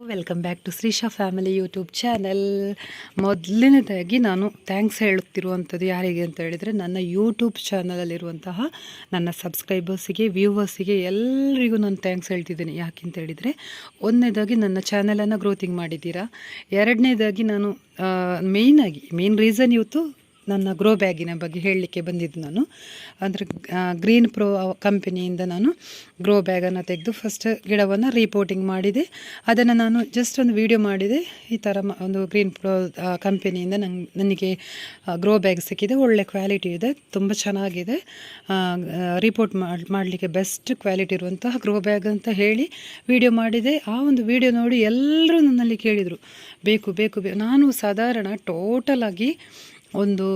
Welcome back to Shreesha family YouTube channel ಮೊದಲನೇದಾಗಿ ನಾನು thanks ಹೇಳುತ್ತಿರುವಂಥದ್ದು ಯಾರಿಗೆ ಅಂತ ಹೇಳಿದರೆ, ನನ್ನ ಯೂಟ್ಯೂಬ್ ಚಾನಲಲ್ಲಿರುವಂತಹ ನನ್ನ ಸಬ್ಸ್ಕ್ರೈಬರ್ಸಿಗೆ ವ್ಯೂವರ್ಸಿಗೆ ಎಲ್ಲರಿಗೂ ನಾನು ಥ್ಯಾಂಕ್ಸ್ ಹೇಳ್ತಿದ್ದೀನಿ. ಯಾಕೆಂತ ಹೇಳಿದರೆ, ಒಂದನೇದಾಗಿ ನನ್ನ ಚಾನಲನ್ನು ಗ್ರೋತಿಂಗ್ ಮಾಡಿದ್ದೀರಾ. ಎರಡನೇದಾಗಿ ನಾನು ಮೇಯ್ನಾಗಿ ಮೇನ್ ರೀಸನ್ ಇವತ್ತು ನನ್ನ ಗ್ರೋ ಬ್ಯಾಗಿನ ಬಗ್ಗೆ ಹೇಳಲಿಕ್ಕೆ ಬಂದಿದ್ದು ನಾನು. ಅಂದರೆ ಗ್ರೀನ್ ಪ್ರೋ ಕಂಪನಿಯಿಂದ ನಾನು ಗ್ರೋ ಬ್ಯಾಗನ್ನು ತೆಗೆದು ಫಸ್ಟ್ ಗಿಡವನ್ನು ರಿಪೋರ್ಟಿಂಗ್ ಮಾಡಿದೆ. ಅದನ್ನು ನಾನು ಜಸ್ಟ್ ಒಂದು ವಿಡಿಯೋ ಮಾಡಿದೆ. ಈ ಥರ ಒಂದು ಗ್ರೀನ್ ಪ್ರೋ ಕಂಪೆನಿಯಿಂದ ನಂಗೆ, ನನಗೆ ಗ್ರೋ ಬ್ಯಾಗ್ ಸಿಕ್ಕಿದೆ. ಒಳ್ಳೆ ಕ್ವಾಲಿಟಿ ಇದೆ. ತುಂಬ ಚೆನ್ನಾಗಿದೆ. ರಿಪೋರ್ಟ್ ಮಾಡಲಿಕ್ಕೆ ಬೆಸ್ಟ್ ಕ್ವಾಲಿಟಿ ಇರುವಂತಹ ಗ್ರೋ ಬ್ಯಾಗ್ ಅಂತ ಹೇಳಿ ವಿಡಿಯೋ ಮಾಡಿದೆ. ಆ ಒಂದು ವಿಡಿಯೋ ನೋಡಿ ಎಲ್ಲರೂ ನನ್ನಲ್ಲಿ ಕೇಳಿದರು, ಬೇಕು ಬೇಕು ಬೇಕು. ನಾನು ಸಾಧಾರಣ ಟೋಟಲಾಗಿ ಒಂದು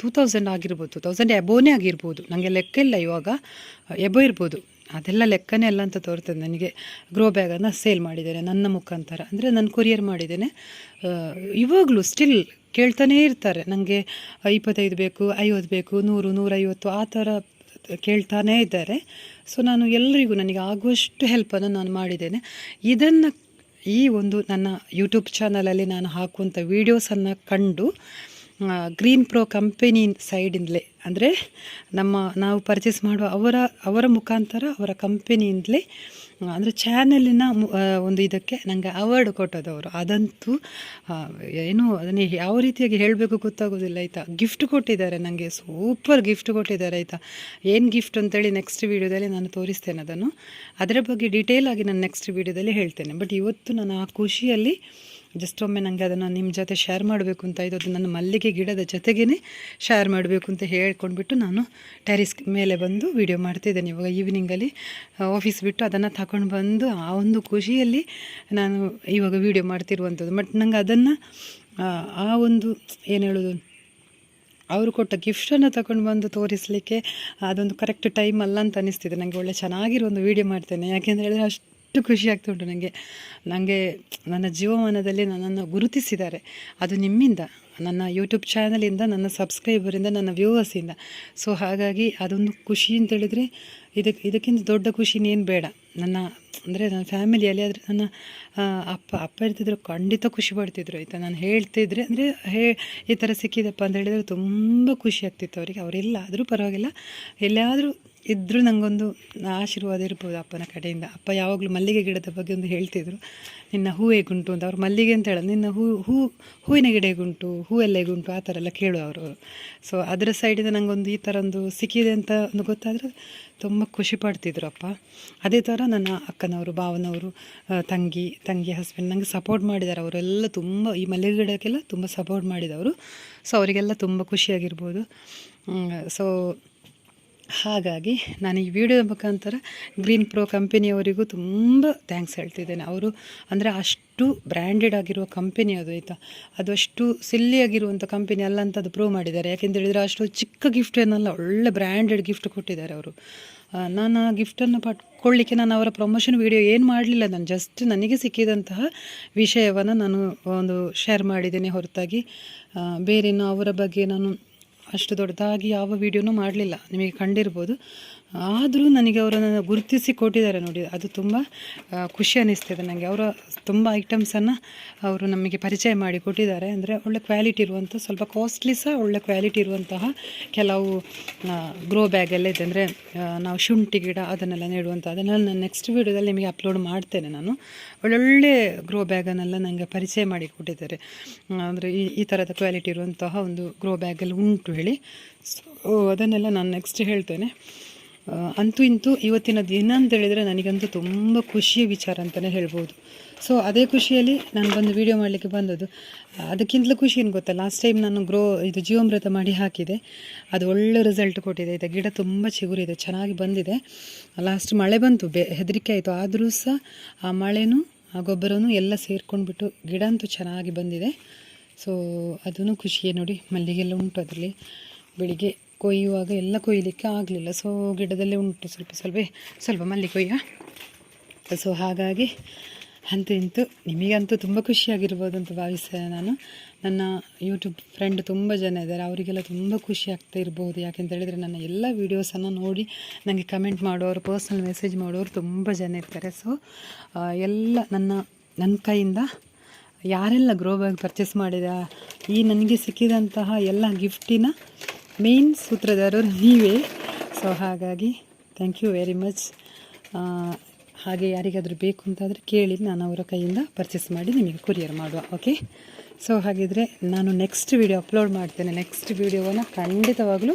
ಟೂ ತೌಸಂಡ್ ಆಗಿರ್ಬೋದು ಟೂ ತೌಸಂಡ್ ಎಬೋನೇ ಆಗಿರ್ಬೋದು. ನನಗೆ ಲೆಕ್ಕ ಇಲ್ಲ ಇವಾಗ ಎಬೋ ಇರ್ಬೋದು. ಅದೆಲ್ಲ ಲೆಕ್ಕನೇ ಅಲ್ಲ ಅಂತ ತೋರ್ತದೆ ನನಗೆ. ಗ್ರೋ ಬ್ಯಾಗನ್ನು ಸೇಲ್ ಮಾಡಿದ್ದೇನೆ, ನನ್ನ ಮುಖಾಂತರ. ಅಂದರೆ ನಾನು ಕೊರಿಯರ್ ಮಾಡಿದ್ದೇನೆ. ಇವಾಗಲೂ ಸ್ಟಿಲ್ ಕೇಳ್ತಾನೇ ಇರ್ತಾರೆ. ನನಗೆ ಇಪ್ಪತ್ತೈದು ಬೇಕು, ಐವತ್ತು ಬೇಕು, ನೂರು, ನೂರೈವತ್ತು ಆ ಥರ ಕೇಳ್ತಾನೇ ಇದ್ದಾರೆ. ಸೊ ನಾನು ಎಲ್ಲರಿಗೂ ನನಗೆ ಆಗುವಷ್ಟು ಹೆಲ್ಪನ್ನು ನಾನು ಮಾಡಿದ್ದೇನೆ. ಇದನ್ನು ಈ ಒಂದು ನನ್ನ ಯೂಟ್ಯೂಬ್ ಚಾನಲಲ್ಲಿ ನಾನು ಹಾಕುವಂಥ ವೀಡಿಯೋಸನ್ನು ಕಂಡು ಗ್ರೀನ್ ಪ್ರೋ ಕಂಪೆನಿ ಸೈಡಿಂದಲೇ ಅಂದರೆ ನಮ್ಮ ನಾವು ಪರ್ಚೇಸ್ ಮಾಡುವ ಅವರ ಅವರ ಮುಖಾಂತರ ಅವರ ಕಂಪೆನಿಯಿಂದಲೇ ಅಂದರೆ ಚಾನಲಿನ ಒಂದು ಇದಕ್ಕೆ ನನಗೆ ಅವಾರ್ಡ್ ಕೊಟ್ಟದವರು. ಅದಂತೂ ಏನು, ಅದನ್ನು ಯಾವ ರೀತಿಯಾಗಿ ಹೇಳಬೇಕು ಗೊತ್ತಾಗೋದಿಲ್ಲ ಆಯಿತಾ. ಗಿಫ್ಟ್ ಕೊಟ್ಟಿದ್ದಾರೆ ನನಗೆ ಸೂಪರ್ ಗಿಫ್ಟ್ ಕೊಟ್ಟಿದ್ದಾರೆ ಆಯಿತಾ. ಏನು ಗಿಫ್ಟ್ ಅಂತೇಳಿ ನೆಕ್ಸ್ಟ್ ವೀಡಿಯೋದಲ್ಲಿ ನಾನು ತೋರಿಸ್ತೇನೆ ಅದನ್ನು. ಅದರ ಬಗ್ಗೆ ಡೀಟೇಲ್ ಆಗಿ ನಾನು ನೆಕ್ಸ್ಟ್ ವೀಡಿಯೋದಲ್ಲಿ ಹೇಳ್ತೇನೆ. ಬಟ್ ಇವತ್ತು ನಾನು ಆ ಖುಷಿಯಲ್ಲಿ ಜಸ್ಟ್ ಒಮ್ಮೆ ನನಗೆ ಅದನ್ನು ನಿಮ್ಮ ಜೊತೆ ಶೇರ್ ಮಾಡಬೇಕು ಅಂತ ಇದು ಅದು ನನ್ನ ಮಲ್ಲಿಗೆ ಗಿಡದ ಜೊತೆಗೇ ಶೇರ್ ಮಾಡಬೇಕು ಅಂತ ಹೇಳ್ಕೊಂಡ್ಬಿಟ್ಟು ನಾನು ಟೆರಿಸ್ ಮೇಲೆ ಬಂದು ವಿಡಿಯೋ ಮಾಡ್ತಿದ್ದೇನೆ. ಇವಾಗ ಈವ್ನಿಂಗಲ್ಲಿ ಆಫೀಸ್ ಬಿಟ್ಟು ಅದನ್ನು ತಗೊಂಡು ಬಂದು ಆ ಒಂದು ಖುಷಿಯಲ್ಲಿ ನಾನು ಇವಾಗ ವಿಡಿಯೋ ಮಾಡ್ತಿರುವಂಥದ್ದು ಬಟ್ ನಂಗೆ ಅದನ್ನು, ಆ ಒಂದು ಏನು ಹೇಳೋದು? ಅವರು ಕೊಟ್ಟ ಗಿಫ್ಟನ್ನು ತಗೊಂಡು ಬಂದು ತೋರಿಸಲಿಕ್ಕೆ ಅದೊಂದು ಕರೆಕ್ಟ್ ಟೈಮ್ ಅಲ್ಲ ಅಂತ ಅನಿಸ್ತಿದೆ. ನನಗೆ ಒಳ್ಳೆ ಚೆನ್ನಾಗಿರೋ ಒಂದು ವೀಡಿಯೋ ಮಾಡ್ತೇನೆ. ಯಾಕೆಂದರೆ ಹೇಳಿದ್ರೆ ಅಷ್ಟು ಖುಷಿ ಆಗ್ತಾ ಉಂಟು ನನಗೆ ನನಗೆ ನನ್ನ ಜೀವಮಾನದಲ್ಲಿ ನನ್ನನ್ನು ಗುರುತಿಸಿದ್ದಾರೆ. ಅದು ನಿಮ್ಮಿಂದ, ನನ್ನ ಯೂಟ್ಯೂಬ್ ಚಾನಲಿಂದ ನನ್ನ ಸಬ್ಸ್ಕ್ರೈಬರಿಂದ ನನ್ನ ವ್ಯೂವರ್ಸಿಂದ ಸೊ ಹಾಗಾಗಿ ಅದೊಂದು ಖುಷಿ ಅಂತ ಹೇಳಿದರೆ ಇದಕ್ಕೆ ಇದಕ್ಕಿಂತ ದೊಡ್ಡ ಖುಷಿ ಇನ್ನೇನು ಬೇಡ. ನನ್ನ, ಅಂದರೆ ನನ್ನ ಫ್ಯಾಮಿಲಿಯಲ್ಲಿ ಆದರೆ ನನ್ನ ಅಪ್ಪ ಅಪ್ಪ ಇರ್ತಿದ್ರು ಖಂಡಿತ ಖುಷಿ ಪಡ್ತಿದ್ರು, ಆಯಿತಾ? ನಾನು ಹೇಳ್ತಿದ್ರೆ, ಅಂದರೆ ಹೇ, ಈ ಥರ ಸಿಕ್ಕಿದಪ್ಪ ಅಂತ ಹೇಳಿದರೆ ತುಂಬ ಖುಷಿ ಆಗ್ತಿತ್ತು ಅವರಿಗೆ. ಅವರೆಲ್ಲ ಆದರೂ ಪರವಾಗಿಲ್ಲ. ಎಲ್ಲಾದರೂ ಇದ್ದರೂ ನನಗೊಂದು ಆಶೀರ್ವಾದ ಇರ್ಬೋದು ಅಪ್ಪನ ಕಡೆಯಿಂದ. ಅಪ್ಪ ಯಾವಾಗಲೂ ಮಲ್ಲಿಗೆ ಗಿಡದ ಬಗ್ಗೆ ಒಂದು ಹೇಳ್ತಿದ್ರು. ನಿನ್ನ ಹೂ ಹೇಗುಂಟು ಅಂತ ಅವ್ರು ಮಲ್ಲಿಗೆ ಅಂತ ಹೇಳೋದು. ನಿನ್ನ ಹೂ ಹೂ, ಹೂವಿನ ಗಿಡ ಹೇಗುಂಟು ಹೂ ಎಲ್ಲ ಹೇಗುಂಟು ಆ ಥರ ಎಲ್ಲ ಕೇಳುವವರು ಸೊ ಅದರ ಸೈಡಿಂದ ನನಗೊಂದು ಈ ಥರ ಒಂದು ಸಿಕ್ಕಿದೆ ಅಂತ ಒಂದು ಗೊತ್ತಾದರೆ ತುಂಬ ಖುಷಿ ಪಡ್ತಿದ್ರು ಅಪ್ಪ. ಅದೇ ಥರ ನನ್ನ ಅಕ್ಕನವರು, ಭಾವನವರು ತಂಗಿ ತಂಗಿ ಹಸ್ಬೆಂಡ್ ನನಗೆ ಸಪೋರ್ಟ್ ಮಾಡಿದ್ದಾರೆ. ಅವರೆಲ್ಲ ತುಂಬ ಈ ಮಲ್ಲಿಗೆ ಗಿಡಕ್ಕೆಲ್ಲ ತುಂಬ ಸಪೋರ್ಟ್ ಮಾಡಿದವರು. ಸೊ ಅವರಿಗೆಲ್ಲ ತುಂಬ ಖುಷಿಯಾಗಿರ್ಬೋದು. ಸೊ ಹಾಗಾಗಿ ನಾನು ಈ ವಿಡಿಯೋ ಮುಖಾಂತರ ಗ್ರೀನ್ ಪ್ರೋ ಕಂಪೆನಿಯವರಿಗೂ ತುಂಬ ಥ್ಯಾಂಕ್ಸ್ ಹೇಳ್ತಿದ್ದೇನೆ. ಅವರು ಅಂದರೆ ಅಷ್ಟು ಬ್ರ್ಯಾಂಡೆಡ್ ಆಗಿರುವ ಕಂಪೆನಿ ಅದು ಆಯಿತಾ? ಅದು ಅಷ್ಟು ಸಿಲ್ಲಿಯಾಗಿರುವಂಥ ಕಂಪೆನಿ ಅಲ್ಲ ಅಂತ ಅದು ಪ್ರೂವ್ ಮಾಡಿದ್ದಾರೆ. ಯಾಕೆಂತ ಹೇಳಿದರೆ ಅಷ್ಟು ಚಿಕ್ಕ ಗಿಫ್ಟ್ ಏನಲ್ಲ ಒಳ್ಳೆ ಬ್ರ್ಯಾಂಡೆಡ್ ಗಿಫ್ಟ್ ಕೊಟ್ಟಿದ್ದಾರೆ ಅವರು. ನಾನು ಆ ಗಿಫ್ಟನ್ನು ಪಡ್ಕೊಳ್ಳಿಕ್ಕೆ ನಾನು ಅವರ ಪ್ರಮೋಷನ್ ವೀಡಿಯೋ ಏನು ಮಾಡಲಿಲ್ಲ. ನಾನು ಜಸ್ಟ್ ನನಗೆ ಸಿಕ್ಕಿದಂತಹ ವಿಷಯವನ್ನು ನಾನು ಒಂದು ಶೇರ್ ಮಾಡಿದ್ದೇನೆ ಹೊರತಾಗಿ. ಬೇರೆ ಅವರ ಬಗ್ಗೆ ನಾನು ಅಷ್ಟು ದೊಡ್ಡದಾಗಿ ಯಾವ ವೀಡಿಯೋನೂ ಮಾಡಲಿಲ್ಲ. ನಿಮಗೆ ಕಂಡಿರ್ಬೋದು. ಆದರೂ ನನಗೆ ಅವರನ್ನು ಗುರುತಿಸಿ ಕೊಟ್ಟಿದ್ದಾರೆ ನೋಡಿ, ಅದು ತುಂಬ ಖುಷಿ ಅನ್ನಿಸ್ತಿದೆ ನನಗೆ ಅವರ ತುಂಬ ಐಟಮ್ಸನ್ನು ಅವರು ನಮಗೆ ಪರಿಚಯ ಮಾಡಿ ಕೊಟ್ಟಿದ್ದಾರೆ. ಅಂದರೆ ಒಳ್ಳೆ ಕ್ವಾಲಿಟಿ ಇರುವಂಥ ಸ್ವಲ್ಪ ಕಾಸ್ಟ್ಲಿ ಸಹ ಒಳ್ಳೆ ಕ್ವಾಲಿಟಿ ಇರುವಂತಹ ಕೆಲವು ಗ್ರೋ ಬ್ಯಾಗೆಲ್ಲ ಇದೆ. ಅಂದರೆ ನಾವು ಶುಂಠಿ ಗಿಡ ಅದನ್ನೆಲ್ಲ ನೆಡುವಂಥ ಅದನ್ನೆಲ್ಲ ನಾನು ನೆಕ್ಸ್ಟ್ ವೀಡಿಯೋದಲ್ಲಿ ನಿಮಗೆ ಅಪ್ಲೋಡ್ ಮಾಡ್ತೇನೆ ನಾನು. ಒಳ್ಳೊಳ್ಳೆ ಗ್ರೋ ಬ್ಯಾಗನ್ನೆಲ್ಲ ನನಗೆ ಪರಿಚಯ ಮಾಡಿ ಕೊಟ್ಟಿದ್ದಾರೆ. ಅಂದರೆ ಈ ಈ ಥರದ ಕ್ವಾಲಿಟಿ ಇರುವಂತಹ ಒಂದು ಗ್ರೋ ಬ್ಯಾಗಲ್ಲಿ ಉಂಟು ಹೇಳಿ. ಸೊ ಅದನ್ನೆಲ್ಲ ನಾನು ನೆಕ್ಸ್ಟ್ ಹೇಳ್ತೇನೆ. ಅಂತೂ ಇಂತೂ ಇವತ್ತಿನ ದಿನ ಅಂತ ಹೇಳಿದರೆ ನನಗಂತೂ ತುಂಬ ಖುಷಿಯ ವಿಚಾರ ಅಂತಲೇ ಹೇಳ್ಬೋದು. ಸೊ ಅದೇ ಖುಷಿಯಲ್ಲಿ ನಾನು ಬಂದು ವೀಡಿಯೋ ಮಾಡಲಿಕ್ಕೆ ಬಂದದ್ದು. ಅದಕ್ಕಿಂತಲೂ ಖುಷಿ ಏನು ಗೊತ್ತಾ? ಲಾಸ್ಟ್ ಟೈಮ್ ನಾನು ಗ್ರೋ ಇದು ಜೀವಾಮೃತ ಮಾಡಿ ಹಾಕಿದೆ. ಅದು ಒಳ್ಳೆ ರಿಸಲ್ಟ್ ಕೊಟ್ಟಿದೆ. ಇದು ಗಿಡ ತುಂಬ ಚಿಗುರಿದೆ, ಚೆನ್ನಾಗಿ ಬಂದಿದೆ. ಲಾಸ್ಟ್ ಮಳೆ ಬಂತು, ಬೆ, ಹೆದರಿಕೆ ಆಯಿತು. ಆದರೂ ಸಹ ಆ ಮಳೆನೂ, ಆ ಗೊಬ್ಬರನೂ ಎಲ್ಲ ಸೇರ್ಕೊಂಡ್ಬಿಟ್ಟು ಗಿಡ ಅಂತೂ ಚೆನ್ನಾಗಿ ಬಂದಿದೆ. ಸೊ ಅದೂ ಖುಷಿಯೇ ನೋಡಿ, ಮಲ್ಲಿಗೆಲ್ಲ ಉಂಟು ಅದರಲ್ಲಿ. ಬೆಳಿಗ್ಗೆ ಕೊಯ್ಯುವಾಗ ಎಲ್ಲ ಕೊಯ್ಯಲಿಕ್ಕೆ ಆಗಲಿಲ್ಲ. ಸೊ ಗಿಡದಲ್ಲೇ ಉಂಟು ಸ್ವಲ್ಪ ಸ್ವಲ್ಪ. ಸ್ವಲ್ಪ ಮಲ್ಲಿ ಕೊಯ್ಯ? ಸೊ ಹಾಗಾಗಿ ಅಂತೂ ಇಂತೂ ನಿಮಗಂತೂ ತುಂಬ ಖುಷಿಯಾಗಿರ್ಬೋದು ಅಂತ ಭಾವಿಸ್ತೇನೆ ನಾನು. ನನ್ನ ಯೂಟ್ಯೂಬ್ ಫ್ರೆಂಡ್ ತುಂಬ ಜನ ಇದ್ದಾರೆ. ಅವರಿಗೆಲ್ಲ ತುಂಬ ಖುಷಿ ಆಗ್ತಾ ಇರ್ಬೋದು. ಯಾಕೆಂತ ಹೇಳಿದರೆ ನನ್ನ ಎಲ್ಲ ವೀಡಿಯೋಸನ್ನು ನೋಡಿ ನನಗೆ ಕಮೆಂಟ್ ಮಾಡೋರು ಪರ್ಸ್ನಲ್ ಮೆಸೇಜ್ ಮಾಡೋರು ತುಂಬ ಜನ ಇರ್ತಾರೆ. ಸೊ ಎಲ್ಲ ನನ್ನ ನನ್ನ ಕೈಯಿಂದ ಯಾರೆಲ್ಲ ಗ್ರೋ ಬ್ಯಾಗ್ ಪರ್ಚೇಸ್ ಮಾಡಿದ, ಈ ನನಗೆ ಸಿಕ್ಕಿದಂತಹ ಎಲ್ಲ ಗಿಫ್ಟಿನ ಮೇನ್ ಸೂತ್ರಧಾರರು ನೀವೇ. ಸೊ ಹಾಗಾಗಿ ಥ್ಯಾಂಕ್ ಯು ವೆರಿ ಮಚ್ ಹಾಗೆ ಯಾರಿಗಾದರೂ ಬೇಕು ಅಂತಾದರೆ ಕೇಳಿ ನಾನು ಅವರ ಕೈಯಿಂದ ಪರ್ಚೇಸ್ ಮಾಡಿ ನಿಮಗೆ ಕೊರಿಯರ್ ಮಾಡುವ ಓಕೆ ಸೊ ಹಾಗಿದ್ರೆ ನಾನು ನೆಕ್ಸ್ಟ್ ವೀಡಿಯೋ ಅಪ್ಲೋಡ್ ಮಾಡ್ತೇನೆ. ನೆಕ್ಸ್ಟ್ ವೀಡಿಯೋವನ್ನು ಖಂಡಿತವಾಗಲೂ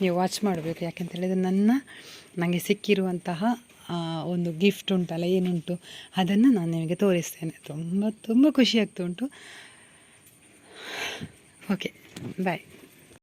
ನೀವು ವಾಚ್ ಮಾಡಬೇಕು. ಯಾಕೆಂತ ಹೇಳಿದರೆ ನನ್ನ ನನಗೆ ಸಿಕ್ಕಿರುವಂತಹ ಒಂದು ಗಿಫ್ಟ್ ಉಂಟಲ್ಲ, ಏನುಂಟು, ಅದನ್ನು ನಾನು ನಿಮಗೆ ತೋರಿಸ್ತೇನೆ. ತುಂಬ ತುಂಬ ಖುಷಿ ಆಗ್ತಾ ಉಂಟು ಓಕೆ ಬಾಯ್